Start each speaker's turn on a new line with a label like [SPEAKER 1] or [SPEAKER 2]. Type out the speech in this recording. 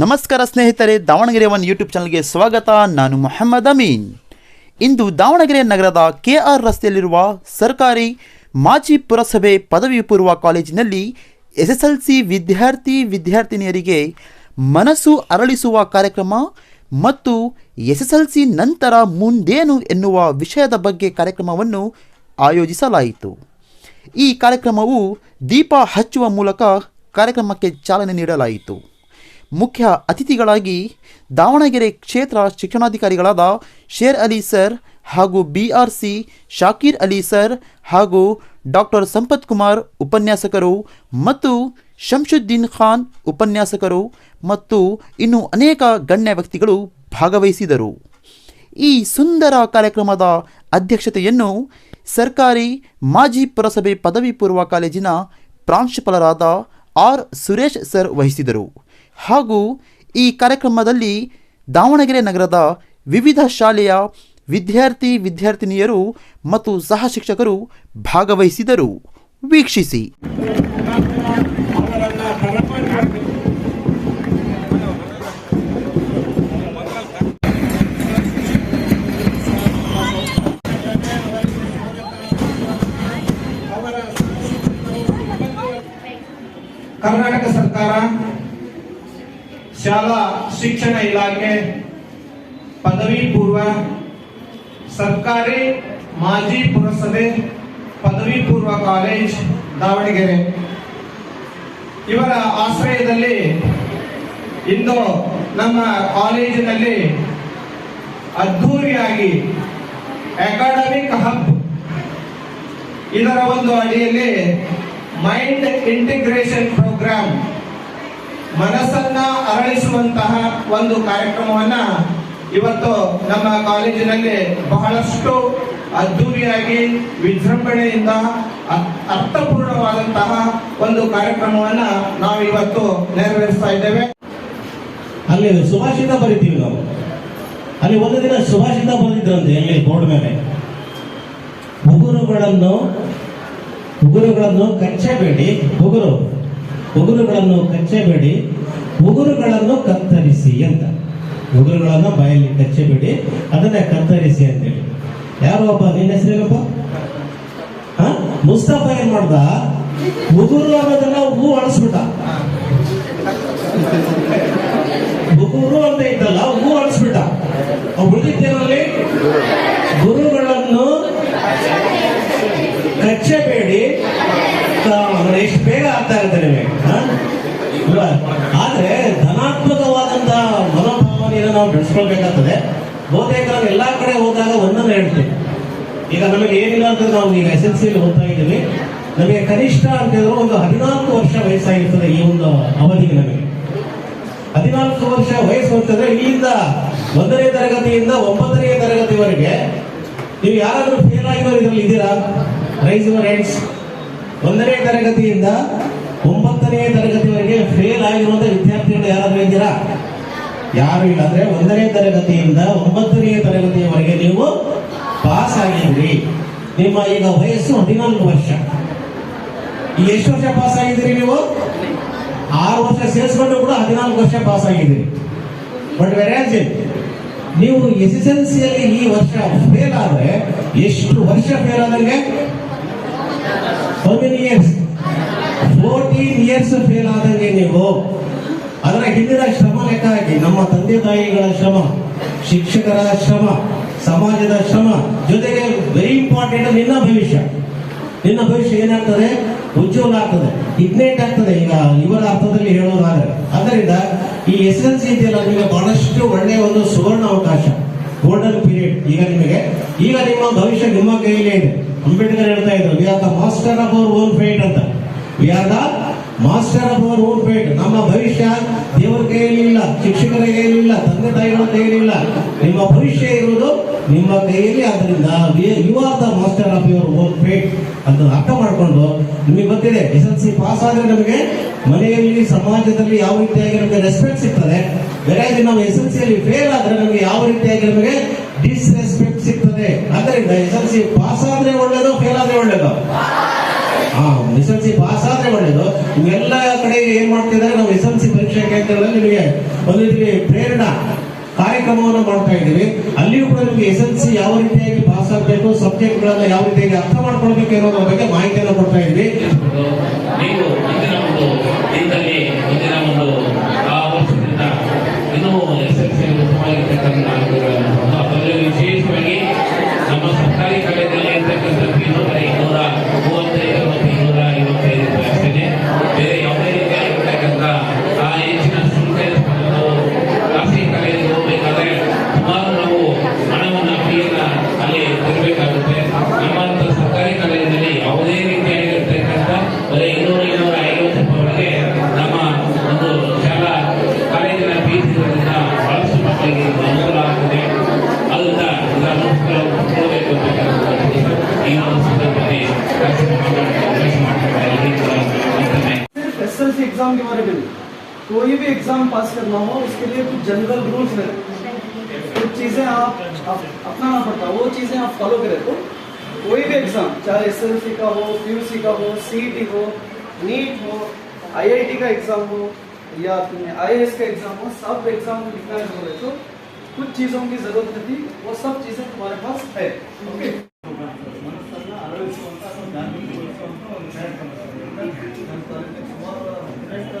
[SPEAKER 1] ನಮಸ್ಕಾರ ಸ್ನೇಹಿತರೆ Davanagere one YouTube ಚಾನಲ್ಗೆ ಸ್ವಾಗತ. ನಾನು ಮೊಹಮ್ಮದ್ ಅಮೀನ್. ಇಂದು ದಾವಣಗೆರೆ ನಗರದ ಕೆ ಆರ್ ರಸ್ತೆಯಲ್ಲಿರುವ ಸರ್ಕಾರಿ ಮಾಜಿ ಪುರಸಭೆ ಪದವಿ ಪೂರ್ವ ಕಾಲೇಜಿನಲ್ಲಿ ಎಸ್ ಎಸ್ ಎಲ್ ಸಿ ವಿದ್ಯಾರ್ಥಿ ವಿದ್ಯಾರ್ಥಿನಿಯರಿಗೆ ಮನಸ್ಸು ಅರಳಿಸುವ ಕಾರ್ಯಕ್ರಮ ಮತ್ತು ಎಸ್ ಎಸ್ ಎಲ್ ಸಿ ನಂತರ ಮುಂದೇನು ಎನ್ನುವ ವಿಷಯದ ಬಗ್ಗೆ ಕಾರ್ಯಕ್ರಮವನ್ನು ಆಯೋಜಿಸಲಾಯಿತು. ಈ ಕಾರ್ಯಕ್ರಮವು ದೀಪ ಹಚ್ಚುವ ಮೂಲಕ ಕಾರ್ಯಕ್ರಮಕ್ಕೆ ಚಾಲನೆ ನೀಡಲಾಯಿತು. ಮುಖ್ಯ ಅತಿಥಿಗಳಾಗಿ ದಾವಣಗೆರೆ ಕ್ಷೇತ್ರ ಶಿಕ್ಷಣಾಧಿಕಾರಿಗಳಾದ ಶೇರ್ ಅಲಿ ಸರ್ ಹಾಗೂ B R C Shakir Ali sir ಹಾಗೂ ಡಾಕ್ಟರ್ ಸಂಪತ್ ಕುಮಾರ್ ಉಪನ್ಯಾಸಕರು ಮತ್ತು ಶಂಶುದ್ದೀನ್ ಖಾನ್ ಉಪನ್ಯಾಸಕರು ಮತ್ತು ಇನ್ನು ಅನೇಕ ಗಣ್ಯ ವ್ಯಕ್ತಿಗಳು ಭಾಗವಹಿಸಿದರು. ಈ ಸುಂದರ ಕಾರ್ಯಕ್ರಮದ ಅಧ್ಯಕ್ಷತೆಯನ್ನು ಸರ್ಕಾರಿ ಮಾಜಿ ಪುರಸಭೆ ಪದವಿ ಪೂರ್ವ ಕಾಲೇಜಿನ ಪ್ರಾಂಶುಪಾಲರಾದ ಆರ್ ಸುರೇಶ್ ಸರ್ ವಹಿಸಿದರು. ಹಾಗೂ ಈ ಕಾರ್ಯಕ್ರಮದಲ್ಲಿ ದಾವಣಗೆರೆ ನಗರದ ವಿವಿಧ ಶಾಲೆಯ ವಿದ್ಯಾರ್ಥಿ ವಿದ್ಯಾರ್ಥಿನಿಯರು ಮತ್ತು ಸಹ ಶಿಕ್ಷಕರು ಭಾಗವಹಿಸಿದರು. ವೀಕ್ಷಿಸಿ.
[SPEAKER 2] ಕರ್ನಾಟಕ ಸರ್ಕಾರ ಶಾಲಾ ಶಿಕ್ಷಣ ಇಲಾಖೆ, ಪದವಿ ಪೂರ್ವ, ಸರ್ಕಾರಿ ಮಾಜಿ ಪುರಸಭೆ, ಪದವಿ ಪೂರ್ವ ಕಾಲೇಜ್, ದಾವಣಗೆರೆ. ಇವರ ಆಶ್ರಯದಲ್ಲಿ ಇಂದು ನಮ್ಮ ಕಾಲೇಜಿನಲ್ಲಿ ಅದ್ಧೂರಿಯಾಗಿ ಅಕಾಡೆಮಿಕ್ ಹಬ್ ಇದರ ಒಂದು ಅಡಿಯಲ್ಲಿ ಮೈಂಡ್ ಇಂಟಿಗ್ರೇಷನ್ ಪ್ರೋಗ್ರಾಮ್ ಮನಸ್ಸನ್ನ ಅರಳಿಸುವಂತಹ ಒಂದು ಕಾರ್ಯಕ್ರಮವನ್ನ ಇವತ್ತು ನಮ್ಮ ಕಾಲೇಜಿನಲ್ಲಿ ಬಹಳಷ್ಟು ಅದ್ದೂರಿಯಾಗಿ ವಿಜೃಂಭಣೆಯಿಂದ ಅರ್ಥಪೂರ್ಣವಾದಂತಹ ಒಂದು ಕಾರ್ಯಕ್ರಮವನ್ನ ನಾವು ಇವತ್ತು ನೆರವೇರಿಸ್ತಾ ಇದ್ದೇವೆ.
[SPEAKER 3] ಅಲ್ಲಿ ಸುಭಾಷಿತ ಬರಿತೀವಿ ನಾವು. ಅಲ್ಲಿ ಒಂದು ದಿನ ಸುಭಾಷಿತ ಬಂದಿದ್ರಂತೆ ಎಲ್ಲಿ ಬೋರ್ಡ್ ಮೇಲೆ. ಉಗುರುಗಳನ್ನು ಉಗುರುಗಳನ್ನು ಕಚ್ಚಬೇಡಿ, ಉಗುರು. ಉಗುರುಗಳನ್ನು ಕಚ್ಚಬೇಡಿ, ಉಗುರುಗಳನ್ನು ಕತ್ತರಿಸಿ ಅಂತ. ಉಗುರುಗಳನ್ನು ಬಾಯಲ್ಲಿ ಕಚ್ಚಬೇಡಿ, ಅದನ್ನೇ ಕತ್ತರಿಸಿ ಅಂತೇಳಿ. ಯಾರು ಒಬ್ಬ, ನಿನ್ನ ಹೆಸರೇನಪ್ಪ? ಮುಸ್ತಫ ಏನ್ ಮಾಡ್ದ? ಉಗುರು ಅನ್ನೋದನ್ನ ಹೂ ಅಳಿಸ್ಬಿಟ್ಟ. ಉಗುರು ಅಂತ ಇದ್ದಲ್ಲ ಹೂ ಅಳಿಸ್ಬಿಟ್ಟ. ಉಳಿದಿದ್ದೇನಲ್ಲಿ ಗುರುಗಳನ್ನು ಕಚ್ಚಬೇಡಿ ಕ- ಎಷ್ಟು ಬೇಗ ಆಗ್ತಾ ಇರ್ತಾರೆ ನಿಮಗೆ? ಆದ್ರೆ ಧನಾತ್ಮಕವಾದಂತಹ ಮನೋಭಾವನೆಯನ್ನು ನಾವು ಬೆಳೆಸ್ಕೊಳ್ಬೇಕಾಗ್ತದೆ. ಬಹುತೇಕ ನಾವು ಎಲ್ಲಾ ಕಡೆ ಹೋದಾಗ ಒಂದನ್ನು ಹೇಳ್ತೀವಿ ಈಗ ನಮಗೆ ಏನಿಲ್ಲ ಅಂತ ನಾವು ಈಗ ಎಸ್ ಎಲ್ ಸಿ ಹೋಗ್ತಾ ಇದ್ದೀವಿ. ನಮಗೆ ಕನಿಷ್ಠ ಅಂತ ಹೇಳಿದ್ರೆ ಒಂದು ಹದಿನಾಲ್ಕು ವರ್ಷ ವಯಸ್ಸಾಗಿರ್ತದೆ ಈ ಒಂದು ಅವಧಿಗೆ ನಮಗೆ. ಹದಿನಾಲ್ಕು ವರ್ಷ ವಯಸ್ಸು ಅಂತಂದ್ರೆ ಇಲ್ಲಿಂದ ಒಂದನೇ ತರಗತಿಯಿಂದ ಒಂಬತ್ತನೇ ತರಗತಿವರೆಗೆ ನೀವು ಯಾರಾದರೂ ಫೇಲ್ ಆಗಿರೋ ಇದರಲ್ಲಿ ಇದ್ದೀರಾ ರೈಸ್ ಯುವರ್ ಹ್ಯಾಂಡ್ಸ್ ಒಂದನೇ ತರಗತಿಯಿಂದ ಒಂಬತ್ತನೇ ತರಗತಿವರೆಗೆ ಫೇಲ್ ಆಗಿರುವಂಥ ವಿದ್ಯಾರ್ಥಿಗಳು ಯಾರಾದ್ರೂ ಇದ್ದೀರಾ? ಯಾರು ಇಲ್ಲ. ಅಂದ್ರೆ ಒಂದನೇ ತರಗತಿಯಿಂದ ಒಂಬತ್ತನೇ ತರಗತಿಯವರೆಗೆ ನೀವು ಪಾಸ್ ಆಗಿದ್ರಿ ನಿಮ್ಮ ಈಗ ವಯಸ್ಸು ಹದಿನಾಲ್ಕು ವರ್ಷ. ಈಗ ಎಷ್ಟು ವರ್ಷ ಪಾಸ್ ಆಗಿದ್ರಿ ನೀವು? ಆರು ವರ್ಷ ಸೇರಿಸ್ಕೊಂಡು ಕೂಡ ಹದಿನಾಲ್ಕು ವರ್ಷ ಪಾಸ್ ಆಗಿದ್ರಿ ಬಟ್ ವೆರಾಜ್ ನೀವು ಎಸ್ ಎಸ್ ಎಲ್ ಈ ವರ್ಷ ಫೇಲ್ ಆದ್ರೆ ಎಷ್ಟು ವರ್ಷ ಫೇಲ್ ಆದಂಗೆ how many years fourteen years fail ಆದಂಗೆ ನೀವು. ಅದರ ಹಿಂದಿನ ಶ್ರಮ ಲೆಕ್ಕ ಹಾಕಿ ನಮ್ಮ ತಂದೆ ತಾಯಿಗಳ ಶ್ರಮ, ಶಿಕ್ಷಕರ ಶ್ರಮ, ಸಮಾಜದ ಶ್ರಮ, ಜೊತೆಗೆ ವೆರಿ ಇಂಪಾರ್ಟೆಂಟ್ ನಿನ್ನ ಭವಿಷ್ಯ. ನಿನ್ನ ಭವಿಷ್ಯ ಏನಾಗ್ತದೆ? ಉಜ್ವಲ ಆಗ್ತದೆ. ಇಗ್ನೇಟ್ ಆಗ್ತದೆ. ಈಗ ಇವರ ಅರ್ಥದಲ್ಲಿ ಹೇಳೋದಾದ್ರೆ. ಅದರಿಂದ ಈ ಎಸ್ ಎಲ್ ಸಿ ಇದೆಯಲ್ಲ, ನಿಮಗೆ ಬಹಳಷ್ಟು ಒಳ್ಳೆಯ ಒಂದು ಸುವರ್ಣ ಅವಕಾಶ. ಗೋಲ್ಡನ್ ಪೀರಿಯಡ್ ಈಗ ನಿಮಗೆ, ಈಗ ನಿಮ್ಮ ಭವಿಷ್ಯ ನಿಮ್ಮ ಕೈಯಲ್ಲೇ ಇದೆ. ಅಂಬೇಡ್ಕರ್ ಹೇಳ್ತಾ ಇದ್ರು we are the master of our own fate ಅಂತ. We are the master of our own fate ನಮ್ಮ ಭವಿಷ್ಯ ದೇವರ ಕೈಯಲ್ಲಿ ಇಲ್ಲ, ಶಿಕ್ಷಕರ ಕೈಯಲ್ಲಿ ಇಲ್ಲ, ತಂದೆ ತಾಯಿಗಳ ಕೈಯಲ್ಲಿ ಇಲ್ಲ. ನಿಮ್ಮ ಭವಿಷ್ಯ ಇರುವುದು ನಿಮ್ಮ ಕೈಯಲ್ಲಿ. ಆದ್ರಿಂದ you are the master of your own fate ಅಂತ ಅರ್ಥ ಮಾಡಿಕೊಂಡು ನಿಮಗೆ ಗೊತ್ತಿದೆ ಎಸ್ ಎಲ್ ಸಿ ಪಾಸ್ ಆದ್ರೆ ನಮಗೆ ಮನೆಯಲ್ಲಿ, ಸಮಾಜದಲ್ಲಿ ಯಾವ ರೀತಿಯಾಗಿ ನಮಗೆ ರೆಸ್ಪೆಕ್ಟ್ ಸಿಗ್ತದೆ? ಬೇರೆ ನಾವು ಎಸ್ ಎಲ್ ಸಿ ಅಲ್ಲಿ ಫೇಲ್ ಆದ್ರೆ ನಮಗೆ ಯಾವ ರೀತಿಯಾಗಿ ನಮಗೆ ಡಿಸ್ರೆಸ್ಪೆಕ್ಟ್ ಸಿಗ್ತದೆ ಅದರಿಂದ ಎಸ್ ಎಲ್ ಸಿ ಪಾಸ್ ಆದ್ರೆ ಒಳ್ಳೇದು ಫೇಲ್ ಆದ್ರೆ ಒಳ್ಳೇದು? ಹಾ ಎಸ್
[SPEAKER 4] ಎಲ್ ಸಿ ಪಾಸ್ ಆದ್ರೆ ಒಳ್ಳೇದು? ಎಲ್ಲ ಕಡೆ ಏನ್ ಮಾಡ್ತಿದ್ದಾರೆ? ನಾವು ಎಸ್ ಎಲ್ ಸಿ ಪರೀಕ್ಷಾ ಕೇಂದ್ರಗಳಲ್ಲಿ ನಿಮಗೆ ಒಂದು ರೀತಿ ಪ್ರೇರಣಾ ಕಾರ್ಯಕ್ರಮವನ್ನು ಮಾಡ್ತಾ ಇದ್ದೀವಿ. ಅಲ್ಲಿಯೂ ಕೂಡ ನಿಮಗೆ ಎಸ್ ಎಲ್ ಸಿ ಯಾವ ರೀತಿಯಾಗಿ ಪಾಸ್ ಆಗಬೇಕು ಸಬ್ಜೆಕ್ಟ್ ಗಳನ್ನ ಯಾವ ರೀತಿಯಾಗಿ ಅರ್ಥ ಮಾಡ್ಕೊಳ್ಬೇಕು ಅನ್ನೋದ್ರ ಬಗ್ಗೆ ಮಾಹಿತಿಯನ್ನು ಕೊಡ್ತಾ ಇದ್ವಿ
[SPEAKER 5] सी एग्ज़ाम के बारे में कोई भी एग्ज़ाम पास करना हो, उसके लिए कुछ जनरल रूल्स है। कुछ चीज़ें आप आप अपनाना पड़ता वो चीज़ें आप फॉलो करें तो कोई भी एग्ज़ाम चाहे एस एल सी का हो पी यू सी का हो सी टी हो नीट हो आई आई टी का एग्ज़ाम हो या आई एस का एग्जाम हो सब एग्जाम को लिखना है बोले तो कुछ चीज़ों की ज़रूरत रहती वो सब चीज़ें तुम्हारे पास है ओके ಮನಸ್ಸನ್ನ ಅರಳಿಸುವಂತ ಅಥವಾ ಜಾಗೃತಿಗೊಳಿಸುವಂತ ಒಂದು ಕಾರ್ಯಕ್ರಮ ನಮ್ಮ ತಾಲೂಕಿನ ಸುಮಾರು ಹದಿನೆಂಟು